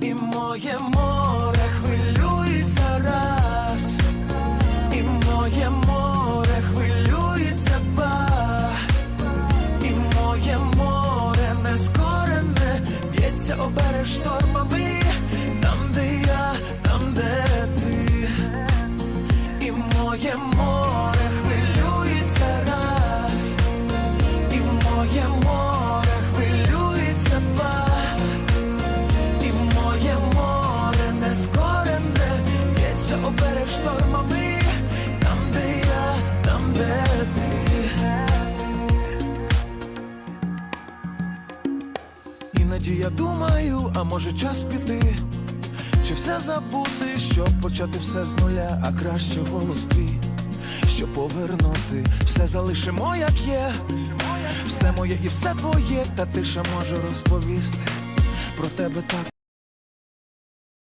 і моє море хвилюється раз, і моє море хвилюється два, і моє море нескорене б'ється оберег штормами, там, де я, там, де ти, і моє море б'ється штормами, там, де я, там, де ти. Іноді я думаю, а може час піти, чи все забути, щоб почати все з нуля, а краще голос твій, щоб повернути, все залишимо, як є, все моє і все твоє, та тиша може розповісти про тебе так.